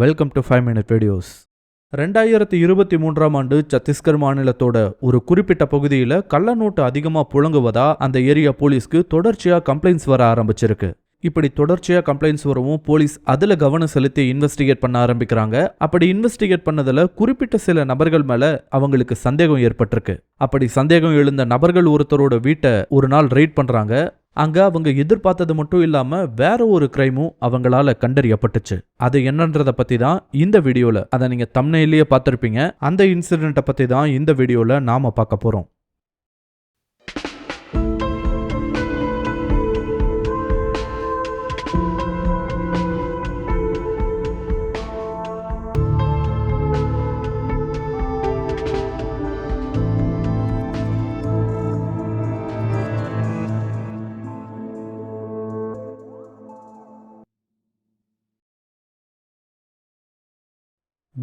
Welcome to five minute videos ரெண்டாயிரத்தி இருபத்தி மூன்றாம் ஆண்டு சத்தீஸ்கர் மாநிலத்தோட ஒரு குறிப்பிட்ட பகுதியில் கள்ள நோட்டு அதிகமாக புழங்குவதா அந்த ஏரியா போலீஸ்க்கு தொடர்ச்சியாக கம்ப்ளைண்ட்ஸ் வர ஆரம்பிச்சிருக்கு. இப்படி தொடர்ச்சியாக கம்ப்ளைண்ட்ஸ் வரவும் போலீஸ் அதில் கவனம் செலுத்தி இன்வெஸ்டிகேட் பண்ண ஆரம்பிக்கிறாங்க. அப்படி இன்வெஸ்டிகேட் பண்ணதில் குறிப்பிட்ட சில நபர்கள் மேலே அவங்களுக்கு சந்தேகம் ஏற்பட்டிருக்கு. அப்படி சந்தேகம் எழுந்த நபர்கள் ஒருத்தரோட வீட்டை ஒரு நாள் ரைட் பண்ணுறாங்க அங்க அவங்க எதிர்பார்த்தது மட்டும் இல்லாம வேற ஒரு கிரைமும் அவங்களால கண்டறியப்பட்டுச்சு. அது என்னன்றத பத்தி தான் இந்த வீடியோல அதை நீங்க தம்னையிலேயே பார்த்திருப்பீங்க. அந்த இன்சிடென்ட்டை பத்தி தான் இந்த வீடியோல நாம பார்க்க போறோம்.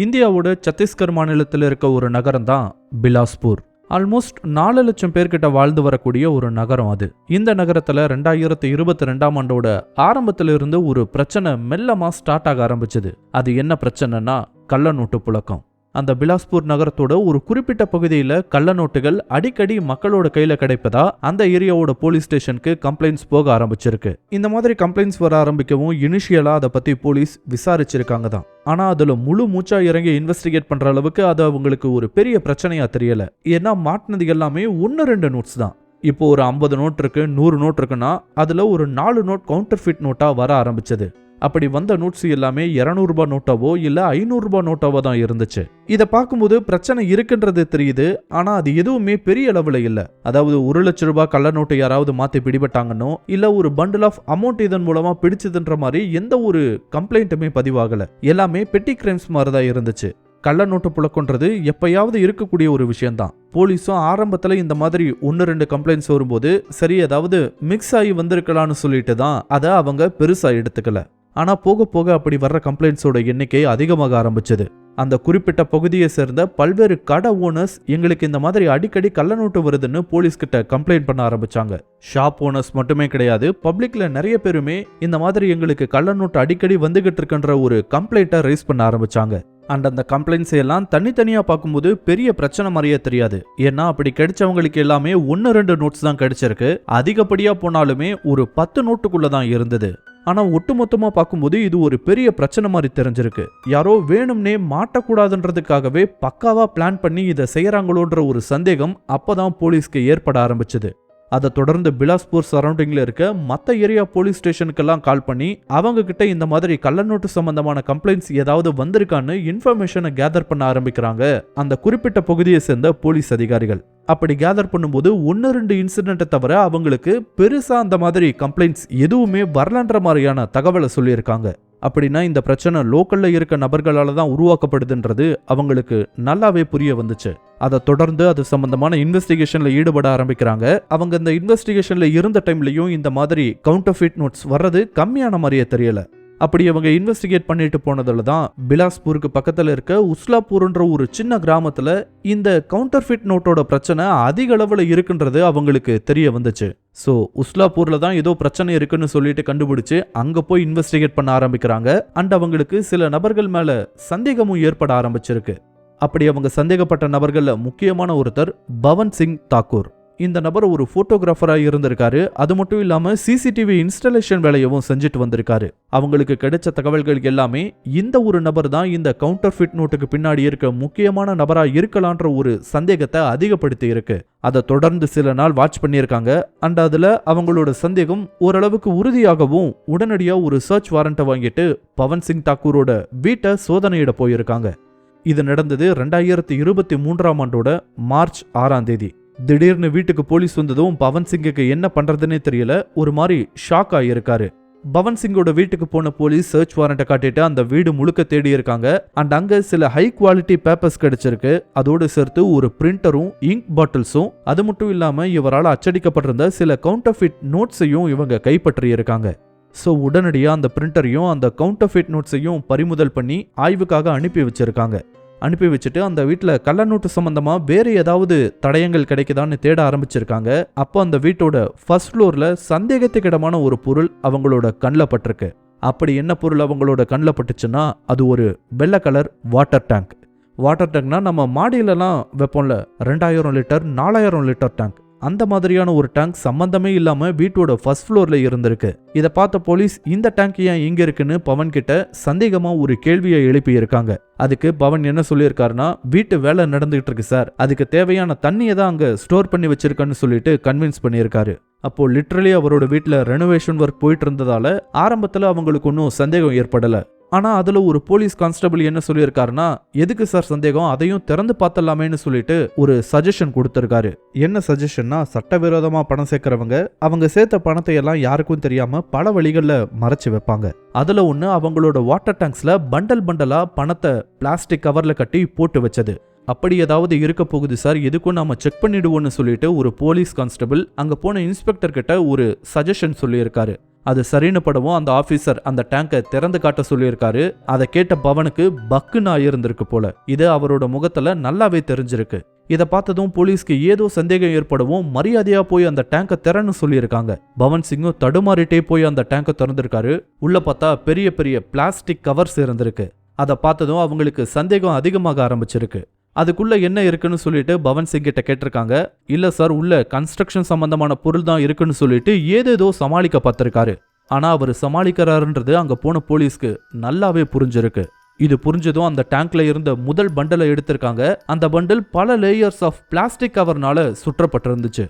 இந்தியாவோட சத்தீஸ்கர் மாநிலத்தில் இருக்க ஒரு நகரம் தான் பிலாஸ்பூர். ஆல்மோஸ்ட் நாலு லட்சம் பேர்கிட்ட வாழ்ந்து வரக்கூடிய ஒரு நகரம் அது. இந்த நகரத்துல ரெண்டாயிரத்தி இருபத்தி ரெண்டாம் ஆண்டோட ஆரம்பத்துல இருந்து ஒரு பிரச்சனை மெல்லமா ஸ்டார்ட் ஆக ஆரம்பிச்சது. அது என்ன பிரச்சனைனா கள்ள நோட்டு புழக்கம். அந்த பிலாஸ்பூர் நகரத்தோட ஒரு குறிப்பிட்ட பகுதியில் கள்ள நோட்டுகள் அடிக்கடி மக்களோட கையில கிடைப்பதா அந்த ஏரியாவோட போலீஸ் ஸ்டேஷனுக்கு கம்ப்ளைண்ட்ஸ் போக ஆரம்பிச்சிருக்கு. இந்த மாதிரி கம்ப்ளைண்ட்ஸ் வர ஆரம்பிக்கவும் இனிஷியலா அதை பத்தி போலீஸ் விசாரிச்சிருக்காங்க தான். ஆனா அதுல முழு மூச்சா இறங்கி இன்வெஸ்டிகேட் பண்ற அளவுக்கு அது அவங்களுக்கு ஒரு பெரிய பிரச்சனையா தெரியல. ஏன்னா மாட்டினது எல்லாமே ஒன்று ரெண்டு நோட்ஸ் தான். இப்போ ஒரு ஐம்பது நோட் இருக்கு நூறு நோட் இருக்குன்னா அதுல ஒரு நாலு நோட் கவுண்டர் ஃபிட் நோட்டா வர ஆரம்பிச்சது. அப்படி வந்த நோட்ஸ் எல்லாமே இரநூறுபா நோட்டாவோ இல்லை ஐநூறுரூபா நோட்டாவோ தான் இருந்துச்சு. இதை பார்க்கும்போது பிரச்சனை இருக்குன்றது தெரியுது. ஆனால் அது எதுவுமே பெரிய அளவில் இல்லை. அதாவது ஒரு லட்ச ரூபாய் கள்ள நோட்டை யாராவது மாற்றி பிடிபட்டாங்கன்னோ இல்லை ஒரு பண்டில் ஆஃப் அமௌண்ட் இதன் மூலமாக பிடிச்சதுன்ற மாதிரி எந்த ஒரு கம்ப்ளைண்ட்டுமே பதிவாகலை. எல்லாமே பெட்டி கிரைம்ஸ் மாதிரி தான் இருந்துச்சு. கள்ள நோட்டு புழக்கன்றது எப்பயாவது இருக்கக்கூடிய ஒரு விஷயம்தான். போலீஸும் ஆரம்பத்தில் இந்த மாதிரி ஒன்று ரெண்டு கம்ப்ளைண்ட்ஸ் வரும்போது சரி ஏதாவது மிக்ஸ் ஆகி வந்திருக்கலாம்னு சொல்லிட்டு தான் அதை அவங்க பெருசாக எடுத்துக்கல. ஆனால் போக போக அப்படி வர்ற கம்ப்ளைண்ட்ஸோட எண்ணிக்கை அதிகமாக ஆரம்பிச்சது. அந்த குறிப்பிட்ட பகுதியை சேர்ந்த பல்வேறு கடை ஓனர்ஸ் எங்களுக்கு இந்த மாதிரி அடிக்கடி கள்ளநோட்டு வருதுன்னு போலீஸ் கிட்ட கம்ப்ளைண்ட் பண்ண ஆரம்பிச்சாங்க. ஷாப் ஓனர்ஸ் மட்டுமே கிடையாது பப்ளிக்ல நிறைய பேருமே இந்த மாதிரி எங்களுக்கு கள்ளநோட்டு அடிக்கடி வந்துகிட்டு இருக்குன்ற ஒரு கம்ப்ளைண்ட்டை ரைஸ் பண்ண ஆரம்பிச்சாங்க. அண்ட் அந்த கம்ப்ளைண்ட்ஸ் எல்லாம் தனித்தனியா பார்க்கும்போது பெரிய பிரச்சனை மாதிரியே தெரியாது. ஏன்னா அப்படி கிடைச்சவங்களுக்கு எல்லாமே ஒன்று ரெண்டு நோட்ஸ் தான் கிடைச்சிருக்கு. அதிகப்படியா போனாலுமே ஒரு பத்து நோட்டுக்குள்ள தான் இருந்தது. ஆனால் ஒட்டுமொத்தமாக பார்க்கும்போது இது ஒரு பெரிய பிரச்சனை மாதிரி தெரிஞ்சிருக்கு. யாரோ வேணும்னே மாட்டக்கூடாதுன்றதுக்காகவே பக்காவாக பிளான் பண்ணி இதை செய்கிறாங்களோன்ற ஒரு சந்தேகம் அப்போ தான் போலீஸ்க்கு ஏற்பட ஆரம்பிச்சது. அதை தொடர்ந்து பிலாஸ்பூர் சரௌண்டிங்கில் இருக்க மற்ற ஏரியா போலீஸ் ஸ்டேஷனுக்கெல்லாம் கால் பண்ணி அவங்க கிட்ட இந்த மாதிரி கள்ள நோட்டு சம்பந்தமான கம்ப்ளைண்ட்ஸ் ஏதாவது வந்திருக்கான்னு இன்ஃபர்மேஷனை கேதர் பண்ண ஆரம்பிக்கிறாங்க. அந்த குறிப்பிட்ட பகுதியை சேர்ந்த போலீஸ் அதிகாரிகள். அப்படி கேதர் பண்ணும்போது ஒன்று ரெண்டு இன்சிடென்ட்டை தவிர அவங்களுக்கு பெருசாக அந்த மாதிரி கம்ப்ளைண்ட்ஸ் எதுவுமே வரலன்ற மாதிரியான தகவலை சொல்லியிருக்காங்க. அப்படின்னா இந்த பிரச்சனை லோக்கல்ல இருக்க நபர்களால தான் உருவாக்கப்படுதுன்றது அவங்களுக்கு நல்லாவே புரிய வந்துச்சு. அதை தொடர்ந்து அது சம்பந்தமான இன்வெஸ்டிகேஷன்ல ஈடுபட ஆரம்பிக்கிறாங்க. அவங்க இந்த இன்வெஸ்டிகேஷன்ல இருந்த டைம்லயும் இந்த மாதிரி கவுண்டர்ஃபிட் நோட்ஸ் வர்றது கம்மியான மாதிரியே தெரியல. அப்படி அவங்க இன்வெஸ்டிகேட் பண்ணிட்டு போனதுல தான் பிலாஸ்பூருக்கு பக்கத்துல இருக்க உஸ்லாப்பூர்ன்ற ஒரு சின்ன கிராமத்துல இந்த கவுண்டர்ஃபிட் நோட்டோட பிரச்சனை அதிக அளவில் இருக்குன்றது அவங்களுக்கு தெரிய வந்துச்சு. ஸோ உஸ்லாப்பூரில் தான் ஏதோ பிரச்சனை இருக்குன்னு சொல்லிட்டு கண்டுபிடிச்சு அங்க போய் இன்வெஸ்டிகேட் பண்ண ஆரம்பிக்கிறாங்க. அண்ட் அவங்களுக்கு சில நபர்கள் மேல சந்தேகமும் ஏற்பட ஆரம்பிச்சிருக்கு. அப்படி அவங்க சந்தேகப்பட்ட நபர்கள்ல முக்கியமான ஒருத்தர் பவன் சிங் தாக்கூர். இந்த நபர் ஒரு போட்டோகிராஃபரா இருந்திருக்காரு. அது மட்டும் இல்லாம சிசிடிவி இன்ஸ்டலேஷன் வேலையவும் செஞ்சுட்டு வந்திருக்காரு. அவங்களுக்கு கிடைச்ச தகவல்கள் எல்லாமே இந்த ஒரு நபர் தான் இந்த கவுண்டர் ஃபிட் நோட்டுக்கு பின்னாடி இருக்க முக்கியமான நபரா இருக்கலான்ற ஒரு சந்தேகத்தை அதிகப்படுத்தி இருக்கு. அதை தொடர்ந்து சில நாள் வாட்ச் பண்ணியிருக்காங்க. அண்ட் அதுல அவங்களோட சந்தேகம் ஓரளவுக்கு உறுதியாகவும் உடனடியா ஒரு சர்ச் வாரண்ட்டை வாங்கிட்டு பவன் சிங் தாக்கூரோட வீட்டை சோதனையிட போயிருக்காங்க. இது நடந்தது ரெண்டாயிரத்தி இருபத்தி மூன்றாம் ஆண்டோட மார்ச் ஆறாம் தேதி. திடீர்னு வீட்டுக்கு போலீஸ் வந்ததும் பவன் சிங்குக்கு என்ன பண்றதுன்னே தெரியல. ஒரு மாதிரி ஷாக் ஆகியிருக்காரு பவன் சிங்கோட வீட்டுக்கு போன போலீஸ் சர்ச் வாரண்ட்டை காட்டிட்டு அந்த வீடு முழுக்க தேடி இருக்காங்க. அண்ட் அங்க சில ஹை குவாலிட்டி பேப்பர்ஸ் கிடைச்சிருக்கு. அதோடு சேர்த்து ஒரு பிரிண்டரும் இங்க் பாட்டில்ஸும் அது மட்டும் இல்லாம இவரால் அச்சடிக்கப்பட்டிருந்த சில கவுண்டர்ஃபிட் நோட்ஸையும் இவங்க கைப்பற்றி இருக்காங்க. ஸோ உடனடியாக அந்த பிரிண்டரையும் அந்த கவுண்டர்ஃபிட் நோட்ஸையும் பறிமுதல் பண்ணி ஆய்வுக்காக அனுப்பி வச்சிருக்காங்க. அனுப்பி வச்சுட்டு அந்த வீட்டில் கள்ளநோட்டு சம்மந்தமாக வேறு ஏதாவது தடயங்கள் கிடைக்குதான்னு தேட ஆரம்பிச்சிருக்காங்க. அப்போ அந்த வீட்டோட ஃபர்ஸ்ட் ஃப்ளோரில் சந்தேகத்துக்கிடமான ஒரு பொருள் அவங்களோட கண்ணில் பட்டிருக்கு. அப்படி என்ன பொருள் அவங்களோட கண்ணில் பட்டுச்சுன்னா அது ஒரு வெள்ளை கலர் வாட்டர் டேங்க் வாட்டர் டேங்க்னா நம்ம மாடியிலலாம் வைப்போம்ல ரெண்டாயிரம் லிட்டர் நாலாயிரம் லிட்டர் டேங்க் அந்த மாதிரியான ஒரு டேங்க் சம்பந்தமே இல்லாம வீட்டோட ஃபர்ஸ்ட் ஃப்ளோர்ல இருந்திருக்கு. இதை பார்த்த போலீஸ் இந்த டேங்க் ஏன் இங்க இருக்குன்னு? பவன் கிட்ட சந்தேகமா ஒரு கேள்வியை எழுப்பி இருக்காங்க அதுக்கு பவன் என்ன சொல்லியிருக்காருன்னா வீட்டு வேலை நடந்துகிட்டு இருக்கு சார். அதுக்கு தேவையான தண்ணியை தான் அங்க ஸ்டோர் பண்ணி வச்சிருக்கேன்னு சொல்லிட்டு கன்வின்ஸ் பண்ணியிருக்காரு. அப்போ லிட்ரலி அவரோட வீட்டில் ரெனோவேஷன் ஒர்க் போயிட்டு இருந்ததால ஆரம்பத்தில் அவங்களுக்கு ஒன்றும் சந்தேகம் ஏற்படலை. ஆனால் அதில் ஒரு போலீஸ் கான்ஸ்டபிள் என்ன சொல்லியிருக்காருன்னா எதுக்கு சார் சந்தேகம்? அதையும் திறந்து பார்த்தலாமேன்னு சொல்லிட்டு ஒரு சஜஷன் கொடுத்துருக்காரு. என்ன சஜஷன்னா சட்டவிரோதமாக பணம் சேர்க்குறவங்க அவங்க சேர்த்த பணத்தை எல்லாம் யாருக்கும் தெரியாமல் பல வழிகளில் மறைச்சு வைப்பாங்க. அதில் ஒன்று அவங்களோட வாட்டர் டேங்க்ஸில் பண்டல் பண்டலாக பணத்தை பிளாஸ்டிக் கவரில் கட்டி போட்டு வச்சது. அப்படி ஏதாவது இருக்க போகுது சார் எதுக்கும் நாம செக் பண்ணிடுவோம்னு சொல்லிட்டு ஒரு போலீஸ் கான்ஸ்டபிள் அங்க போன இன்ஸ்பெக்டர் கிட்ட ஒரு சஜஷன் சொல்லியிருக்காரு. அது சரின்னு படவும் அந்த ஆபீசர் அந்த டேங்கை திறந்து காட்ட சொல்லியிருக்காரு. அதை கேட்ட பவனுக்கு பக்குன்னு ஆயிருந்திருக்கு போல. இது அவரோட முகத்துல நல்லாவே தெரிஞ்சிருக்கு. இதை பார்த்ததும் போலீஸ்க்கு ஏதோ சந்தேகம் ஏற்படவும் மரியாதையா போய் அந்த டேங்கை திறன்னு சொல்லியிருக்காங்க. பவன் சிங்கும் தடுமாறிட்டே போய் அந்த டேங்கை திறந்திருக்காரு. உள்ள பார்த்தா பெரிய பெரிய பிளாஸ்டிக் கவர்ஸ் இருந்திருக்கு. அதை பார்த்ததும் அவங்களுக்கு சந்தேகம் அதிகமாக ஆரம்பிச்சிருக்கு. அதுக்குள்ளே என்ன இருக்குன்னு சொல்லிட்டு பவன் சிங் கிட்ட கேட்டிருக்காங்க. இல்லை சார் உள்ள கன்ஸ்ட்ரக்ஷன் சம்பந்தமான பொருள் தான் இருக்குன்னு சொல்லிட்டு ஏதேதோ சமாளிக்க பார்த்துருக்காரு ஆனால் அவர் சமாளிக்கிறாருன்றது அங்கே போன போலீஸ்க்கு நல்லாவே புரிஞ்சிருக்கு. இது புரிஞ்சதும் அந்த டேங்க்ல இருந்த முதல் பண்டலை எடுத்திருக்காங்க. அந்த பண்டில் பல லேயர்ஸ் ஆஃப் பிளாஸ்டிக் கவர்னால சுற்றப்பட்டிருந்துச்சு.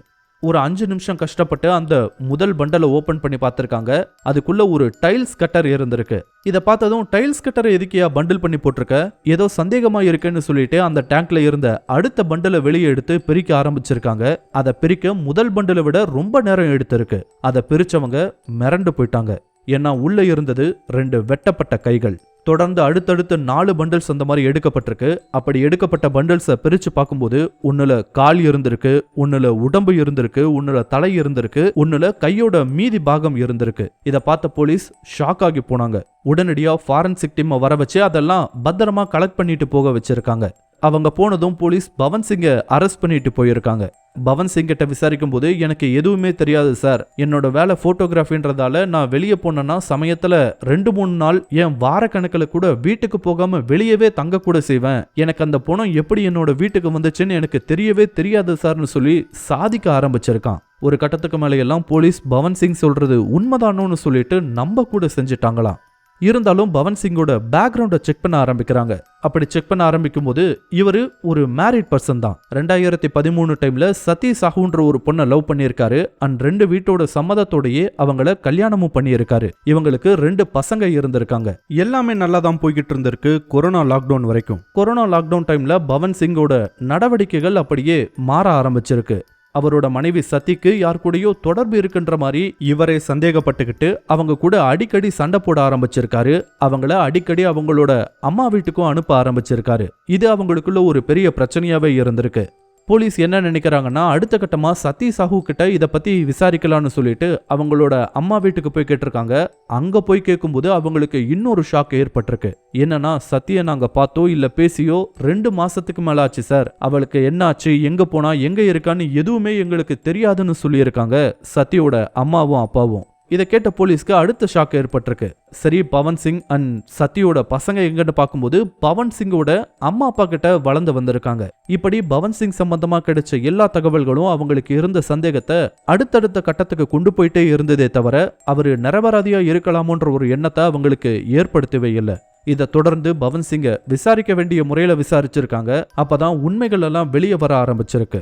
ஒரு அஞ்சு நிமிஷம் கஷ்டப்பட்டு அந்த முதல் பண்டலை ஓபன் பண்ணி பார்த்துருக்காங்க. அதுக்குள்ள ஒரு டைல்ஸ் கட்டர் இருந்திருக்கு. இதை பார்த்ததும் டைல்ஸ் கட்டரை எதுக்கியா பண்டில் பண்ணி போட்டிருக்க? ஏதோ சந்தேகமா இருக்குன்னு சொல்லிட்டு அந்த டேங்க்ல இருந்த அடுத்த பண்டலை வெளியே எடுத்து பிரிக்க ஆரம்பிச்சிருக்காங்க. அதை பிரிக்க முதல் பண்டலை விட ரொம்ப நேரம் எடுத்திருக்கு. அதை பிரிச்சவங்க மிரண்டு போயிட்டாங்க. ஏன்னா உள்ள இருந்தது ரெண்டு வெட்டப்பட்ட கைகள். தொடர்ந்து அடுத்தடுத்து நாலு பண்டல்ஸ் அந்த மாதிரி எடுக்கப்பட்டிருக்கு. அப்படி எடுக்கப்பட்ட பண்டல்ஸை பிரித்து பார்க்கும்போது உன்னில் கால் இருந்திருக்கு உன்னில் உடம்பு இருந்திருக்கு உன்னில் தலை இருந்திருக்கு ஒண்ணுல கையோட மீதி பாகம் இருந்திருக்கு. இதை பார்த்த போலீஸ் ஷாக் ஆகி போனாங்க. உடனடியாக ஃபாரன்சிக் டீமை வர வச்சு அதெல்லாம் பத்திரமா கலெக்ட் பண்ணிட்டு போக வச்சிருக்காங்க. அவங்க போனதும் போலீஸ் பவன் சிங்கை அரெஸ்ட் பண்ணிட்டு போயிருக்காங்க. பவன் சிங் கிட்ட விசாரிக்கும் போது எனக்கு எதுவுமே தெரியாது சார். என்னோட வேலை போட்டோகிராஃபின்றதால நான் வெளியே போனேன்னா சமயத்துல ரெண்டு மூணு நாள் என் வார கணக்கில் கூட வீட்டுக்கு போகாம வெளியவே தங்க கூட செய்வேன். எனக்கு அந்த பணம் எப்படி என்னோட வீட்டுக்கு வந்துச்சுன்னு எனக்கு தெரியவே தெரியாது சார்னு சொல்லி சாதிக்க ஆரம்பிச்சிருக்கான். ஒரு கட்டத்துக்கு மேலே எல்லாம் போலீஸ் பவன் சிங் சொல்றது உண்மைதானோன்னு சொல்லிட்டு நம்ப கூட செஞ்சுட்டாங்களாம். இருந்தாலும் பவன் சிங்கோட பேக்ரவுண்டை செக் பண்ண ஆரம்பிக்கிறாங்க. அப்படி செக் பண்ண ஆரம்பிக்கும் போது இவர் ஒரு மேரிட் பர்சன் தான். ரெண்டாயிரத்தி பதிமூணு டைம்ல சதி சாஹுன்ற ஒரு பொண்ணை லவ் பண்ணியிருக்காரு. அண்ட் ரெண்டு வீட்டோட சம்மதத்தோடயே அவங்கள கல்யாணமும் பண்ணியிருக்காரு. இவங்களுக்கு ரெண்டு பசங்க இருந்திருக்காங்க. எல்லாமே நல்லா தான் போய்கிட்டு இருந்திருக்கு கொரோனா லாக்டவுன் வரைக்கும். கொரோனா லாக்டவுன் டைம்ல பவன் சிங்கோட நடவடிக்கைகள் அப்படியே மாற ஆரம்பிச்சிருக்கு. அவரோட மனைவி சதிக்கு யார் கூடயோ தொடர்பு இருக்குன்ற மாதிரி இவரை சந்தேகப்பட்டுக்கிட்டு அவங்க கூட அடிக்கடி சண்டை போட ஆரம்பிச்சிருக்காரு. அவங்கள அடிக்கடி அவங்களோட அம்மா வீட்டுக்கும் அனுப்ப ஆரம்பிச்சிருக்காரு. இது அவங்களுக்குள்ள ஒரு பெரிய பிரச்சனையாவே இருந்திருக்கு. போலீஸ் என்ன நினைக்கிறாங்கன்னா அடுத்த கட்டமா சத்தி சாஹூ கிட்ட இதை பத்தி விசாரிக்கலாம்னு சொல்லிட்டு அவங்களோட அம்மா வீட்டுக்கு போய் கேட்டிருக்காங்க. அங்க போய் கேட்கும்போது அவங்களுக்கு இன்னொரு ஷாக் ஏற்பட்டிருக்கு. என்னன்னா சத்திய நாங்க பார்த்தோ இல்ல பேசியோ ரெண்டு மாசத்துக்கு மேல ஆச்சு சார். அவளுக்கு என்ன ஆச்சு எங்க போனா எங்க இருக்கான்னு எதுவுமே எங்களுக்கு தெரியாதுன்னு சொல்லியிருக்காங்க சத்தியோட அம்மாவும் அப்பாவும். இதை கேட்ட போலீஸ்க்கு அடுத்த ஷாக் ஏற்பட்டிருக்கு. சரி பவன் சிங் அண்ட் சத்தியோட பசங்க எங்கன்னு பார்க்கும்போது பவன் சிங்கோட அம்மா அப்பா கிட்ட வளர்ந்து வந்திருக்காங்க. இப்படி பவன் சிங் சம்பந்தமா கிடைச்ச எல்லா தகவல்களும் அவங்களுக்கு இருந்த சந்தேகத்தை அடுத்தடுத்த கட்டத்துக்கு கொண்டு போயிட்டே இருந்ததே தவிர அவர் நிரபராதியா இருக்கலாமோன்ற ஒரு எண்ணத்தை அவங்களுக்கு ஏற்படுத்தவே இல்லை. இதை தொடர்ந்து பவன் சிங்கை விசாரிக்க வேண்டிய முறையில விசாரிச்சிருக்காங்க. அப்பதான் உண்மைகள் எல்லாம் வெளியே வர ஆரம்பிச்சிருக்கு.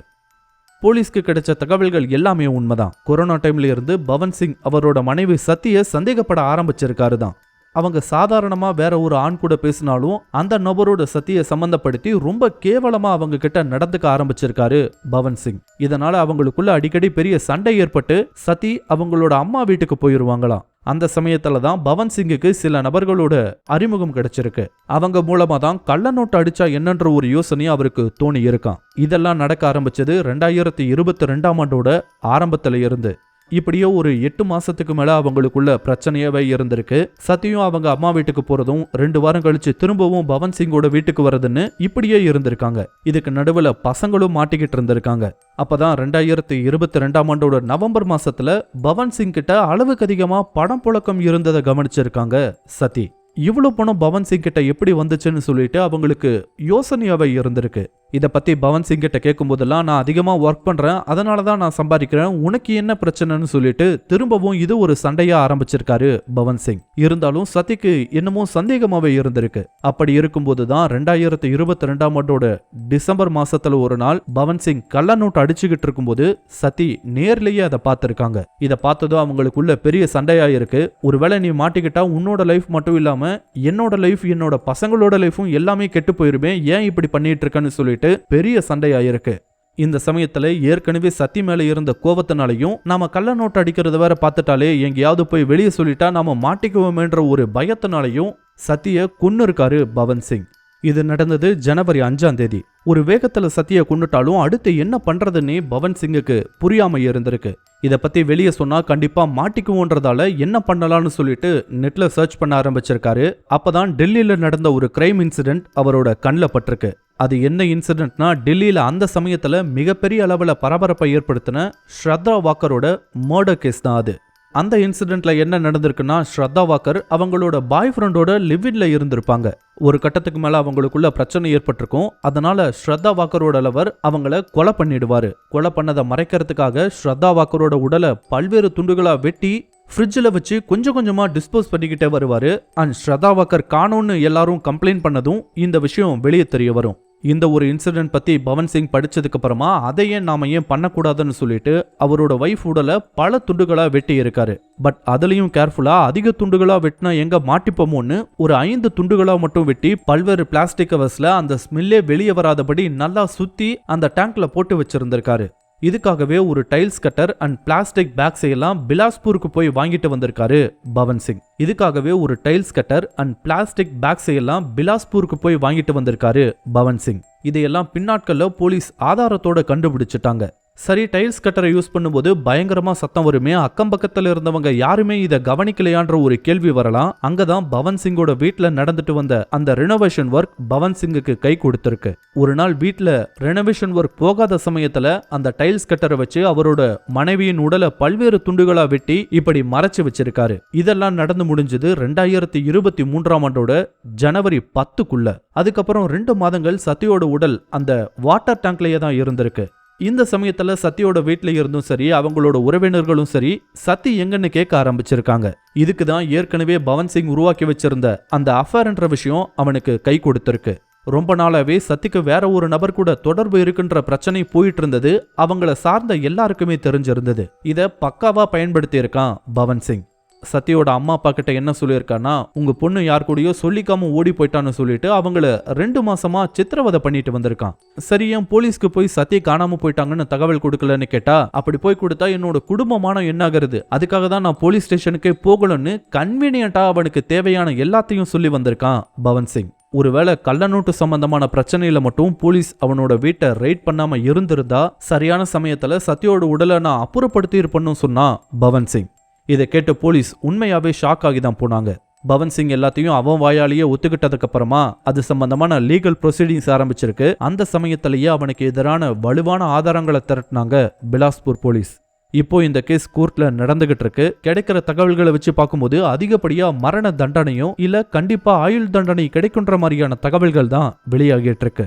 போலீஸ்க்கு கிடைச்ச தகவல்கள் எல்லாமே உண்மைதான். கொரோனா டைம்ல இருந்து பவன் சிங் அவரோட மனைவி சத்திய சந்தேகப்பட ஆரம்பிச்சிருக்காரு தான். அவங்க சாதாரணமாக வேற ஒரு ஆண் கூட பேசினாலும் அந்த நபரோட சத்தியை சம்பந்தப்படுத்தி ரொம்ப கேவலமாக அவங்க கிட்ட நடந்துக்க ஆரம்பிச்சிருக்காரு பவன் சிங். இதனால அவங்களுக்குள்ள அடிக்கடி பெரிய சண்டை ஏற்பட்டு சதி அவங்களோட அம்மா வீட்டுக்கு போயிருவாங்களாம். அந்த சமயத்துல தான் பவன் சிங்குக்கு சில நபர்களோட அறிமுகம் கிடைச்சிருக்கு. அவங்க மூலமா தான் கள்ளநோட்டு அடிச்சா என்னன்ற ஒரு யோசனை அவருக்கு தோணி இருக்கான் இதெல்லாம் நடக்க ஆரம்பிச்சது ரெண்டாயிரத்தி இருபத்தி ரெண்டாம் ஆண்டோட ஆரம்பத்துல இருந்து. இப்படியே ஒரு எட்டு மாசத்துக்கு மேல அவங்களுக்குள்ள பிரச்சனையாவே இருந்திருக்கு. சத்தியும் அவங்க அம்மா வீட்டுக்கு போறதும் ரெண்டு வாரம் கழிச்சு திரும்பவும் பவன் சிங்கோட வீட்டுக்கு வர்றதுன்னு இப்படியே இருந்திருக்காங்க. இதுக்கு நடுவுல பசங்களும் மாட்டிக்கிட்டு இருந்திருக்காங்க. அப்பதான் ரெண்டாயிரத்தி இருபத்தி ரெண்டாம் ஆண்டோட நவம்பர் மாசத்துல பவன் சிங் கிட்ட அளவுக்கு அதிகமா பணம் புழக்கம் இருந்ததை கவனிச்சிருக்காங்க சதி இவ்வளவு பணம் பவன் சிங் கிட்ட எப்படி வந்துச்சுன்னு சொல்லிட்டு அவங்களுக்கு யோசனையாவே இருந்திருக்கு. இதை பற்றி பவன் சிங் கேட்கும்போதெல்லாம் நான் அதிகமாக ஒர்க் பண்ணுறேன் அதனால தான் நான் சம்பாதிக்கிறேன். உனக்கு என்ன பிரச்சனைன்னு சொல்லிட்டு திரும்பவும் இது ஒரு சண்டையாக ஆரம்பிச்சிருக்காரு பவன் சிங். இருந்தாலும் சதிக்கு என்னமோ சந்தேகமாகவே இருந்திருக்கு. அப்படி இருக்கும்போது தான் ரெண்டாயிரத்தி இருபத்தி ரெண்டாம் ஆண்டோட டிசம்பர் மாசத்துல ஒரு நாள் பவன் சிங் கள்ள நோட்டு அடிச்சுக்கிட்டு இருக்கும்போது சதி நேர்லேயே அதை பார்த்துருக்காங்க. இதை பார்த்ததும் அவங்களுக்குள்ள பெரிய சண்டையாக இருக்கு ஒருவேளை நீ மாட்டிக்கிட்டா உன்னோட லைஃப் மட்டும் இல்லாமல் என்னோட லைஃப் என்னோட பசங்களோட லைஃபும் எல்லாமே கெட்டு போயிருமே. ஏன் இப்படி பண்ணிட்டு இருக்கேன்னு சொல்லிட்டு பெரிய சண்டையாயிருக்கு. இந்த சமயத்துல ஏற்கனவே சத்தி மேல இருந்த கோவத்தினாலையும் நாம கள்ள நோட்டு அடிக்கிறத வேற பார்த்துட்டாலே எங்கேயாவது போய் வெளியே சொல்லிட்டா நாம மாட்டிக்குவோமேன்ற ஒரு பயத்தினாலையும் சத்திய கொன்னு இருக்காரு பவன் சிங். இது நடந்தது ஜனவரி அஞ்சாம் தேதி. ஒரு வேகத்துல சத்திய கொண்டுட்டாலும் அடுத்து என்ன பண்றதுன்னே பவன் சிங்குக்கு புரியாம இருந்திருக்கு. இதை பத்தி வெளியே சொன்னா கண்டிப்பா மாட்டிக்குவோன்றதால என்ன பண்ணலாம்னு சொல்லிட்டு நெட்ல சர்ச் பண்ண ஆரம்பிச்சிருக்காரு. அப்பதான் டெல்லியில நடந்த ஒரு கிரைம் இன்சிடென்ட் அவரோட கண்ணில் பட்டிருக்கு. அது என்ன இன்சிடென்ட்னா டெல்லியில் அந்த சமயத்தில் மிகப்பெரிய அளவில் பரபரப்பை ஏற்படுத்தின ஸ்ரத்தா வாக்கரோட மர்டர் கேஸ் தான் அது. அந்த இன்சிடெண்ட்டில் என்ன நடந்திருக்குன்னா ஸ்ரத்தா வாக்கர் அவங்களோட பாய் ஃப்ரெண்டோட லிவின்ல இருந்திருப்பாங்க. ஒரு கட்டத்துக்கு மேல அவங்களுக்குள்ள பிரச்சனை ஏற்பட்டிருக்கும். அதனால ஸ்ரத்தா வாக்கரோட லவர் அவங்கள கொலை பண்ணிடுவாரு. கொலை பண்ணதை மறைக்கிறதுக்காக ஸ்ரத்தா வாக்கரோட உடலை பல்வேறு துண்டுகளா வெட்டி ஃப்ரிட்ஜில் வச்சு கொஞ்சம் கொஞ்சமாக டிஸ்போஸ் பண்ணிக்கிட்டே வருவார். அண்ட் ஸ்ரத்தா வாக்கர் காணோன்னு எல்லாரும் கம்ப்ளைண்ட் பண்ணதும் இந்த விஷயம் வெளியே தெரிய வரும். இந்த ஒரு இன்சிடென்ட் பற்றி பவன் சிங் படிச்சதுக்கு அப்புறமா அதை ஏன் ஏன் பண்ணக்கூடாதுன்னு சொல்லிட்டு அவரோட ஒய்ஃப் உடலை பல துண்டுகளாக வெட்டி இருக்காரு. பட் அதுலயும் கேர்ஃபுல்லாக அதிக துண்டுகளாக வெட்டினா எங்கே மாட்டிப்போமோன்னு ஒரு ஐந்து துண்டுகளாக மட்டும் வெட்டி பல்வேறு பிளாஸ்டிக் கவர்ஸில் அந்த ஸ்மெல்லே வெளியே வராதபடி நல்லா சுற்றி அந்த டேங்க்ல போட்டு வச்சிருந்திருக்காரு. இதுக்காகவே ஒரு டைல்ஸ் கட்டர் அண்ட் பிளாஸ்டிக் பேக்ஸை எல்லாம் பிலாஸ்பூருக்கு போய் வாங்கிட்டு வந்திருக்காரு பவன் சிங். இதுக்காகவே ஒரு டைல்ஸ் கட்டர் அண்ட் பிளாஸ்டிக் பேக்ஸை எல்லாம் பிலாஸ்பூருக்கு போய் வாங்கிட்டு வந்திருக்காரு பவன் சிங். இதையெல்லாம் பின்னாட்கள்ல போலீஸ் ஆதாரத்தோட கண்டுபிடிச்சிட்டாங்க. சரி டைல்ஸ் கட்டரை யூஸ் பண்ணும்போது பயங்கரமா சத்தம் வருமே அக்கம் பக்கத்துல இருந்தவங்க யாருமே இதை கவனிக்கலையான்ற ஒரு கேள்வி வரலாம். அங்கதான் பவன் சிங்கோட வீட்ல நடந்துட்டு வந்த அந்த ரினோவேஷன் ஒர்க் பவன் சிங்குக்கு கை கொடுத்துருக்கு. ஒரு நாள் வீட்ல ரெனோவேஷன் ஒர்க் போகாத சமயத்துல அந்த டைல்ஸ் கட்டரை வச்சு அவரோட மனைவியின் உடலை பல்வேறு துண்டுகளா வெட்டி இப்படி மறைச்சு வச்சிருக்காரு. இதெல்லாம் நடந்து முடிஞ்சது ரெண்டாயிரத்தி இருபத்தி மூன்றாம் ஆண்டோட ஜனவரி பத்துக்குள்ள. அதுக்கப்புறம் ரெண்டு மாதங்கள் சத்தியோட உடல் அந்த வாட்டர் டேங்க்லயே தான் இருந்திருக்கு. இந்த சமயத்துல சத்தியோட வீட்ல இருந்தும் சரி அவங்களோட உறவினர்களும் சரி சத்தி எங்கன்னு கேட்க ஆரம்பிச்சிருக்காங்க. இதுக்கு தான் ஏற்கனவே பவன் சிங் உருவாக்கி வச்சிருந்த அந்த அஃபேர்ன்ற விஷயம் அவனுக்கு கை கொடுத்துருக்கு. ரொம்ப நாளாவே சத்திக்கு வேற ஒரு நபர் கூட தொடர்பு இருக்குன்ற பிரச்சனை போயிட்டு இருந்தது அவங்கள சார்ந்த எல்லாருக்குமே தெரிஞ்சிருந்தது. இதை பக்காவா பயன்படுத்தி இருக்கான் பவன் சிங். சத்தியோட அம்மா அப்பா கிட்ட என்ன சொல்லியிருக்கான்னா உங்க பொண்ணு யார் கூடயோ சொல்லிக்காம ஓடி போயிட்டான்னு சொல்லிட்டு அவங்கள ரெண்டு மாசமா சித்திரவதை பண்ணிட்டு வந்திருக்கான். சரி ஏன் போலீஸ்க்கு போய் சத்திய காணாம போயிட்டாங்கன்னு தகவல் கொடுக்கலன்னு கேட்டா அப்படி போய் கொடுத்தா என்னோட குடும்பமானம் என்ன ஆகுறது அதுக்காக தான் நான் போலீஸ் ஸ்டேஷனுக்கே போகணும்னு கன்வீனியன்ட்டா அவனுக்கு தேவையான எல்லாத்தையும் சொல்லி வந்திருக்கான் பவன் சிங். ஒருவேளை கள்ளநோட்டு சம்பந்தமான பிரச்சனையில மட்டும் போலீஸ் அவனோட வீட்டை ரைட் பண்ணாம இருந்திருந்தா சரியான சமயத்துல சத்யோட உடலை நான் அப்புறப்படுத்தி இருப்பேன்னு சொன்னா பவன் சிங். இதை கேட்டு போலீஸ் உண்மையாவே ஷாக் ஆகி தான் போனாங்க. பவன் சிங் எல்லாத்தையும் அவன் வாயாலேயே ஒத்துக்கிட்டதுக்கு அப்புறமா அது சம்பந்தமான லீகல் ப்ரொசீடிங்ஸ் ஆரம்பிச்சிருக்கு. அந்த சமயத்திலேயே அவனுக்கு எதிரான வலுவான ஆதாரங்களை திரட்டினாங்க பிலாஸ்பூர் போலீஸ். இப்போ இந்த கேஸ் கோர்ட்ல நடந்துகிட்டு இருக்கு. கிடைக்கிற தகவல்களை வச்சு பார்க்கும்போது அதிகப்படியா மரண தண்டனையும் இல்ல கண்டிப்பா ஆயுள் தண்டனை கிடைக்குன்ற மாதிரியான தகவல்கள் தான் வெளியாகிட்டு இருக்கு.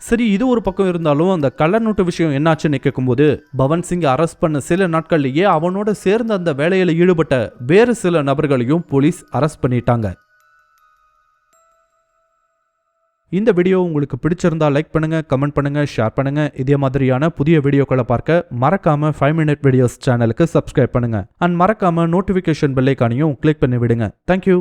சரி இது ஒரு பக்கம் இருந்தாலும் அந்த கள்ள நோட்டு விஷயம் என்னாச்சுன்னு கேட்கும்போது பவன் சிங் அரெஸ்ட் பண்ண சில நாட்கள்லேயே அவனோட சேர்ந்த அந்த வேலையில் ஈடுபட்ட வேறு சில நபர்களையும் போலீஸ் அரெஸ்ட் பண்ணிட்டாங்க. இந்த வீடியோ உங்களுக்கு பிடிச்சிருந்தா லைக் பண்ணுங்கள் கமெண்ட் பண்ணுங்கள் ஷேர் பண்ணுங்கள் இதே மாதிரியான புதிய வீடியோக்களை பார்க்க மறக்காமல் ஃபைவ் மினிட் வீடியோஸ் சேனலுக்கு சப்ஸ்கிரைப் பண்ணுங்க. அண்ட் மறக்காமல் நோட்டிஃபிகேஷன் பெல்லைக்கானையும் கிளிக் பண்ணி விடுங்க தேங்க்யூ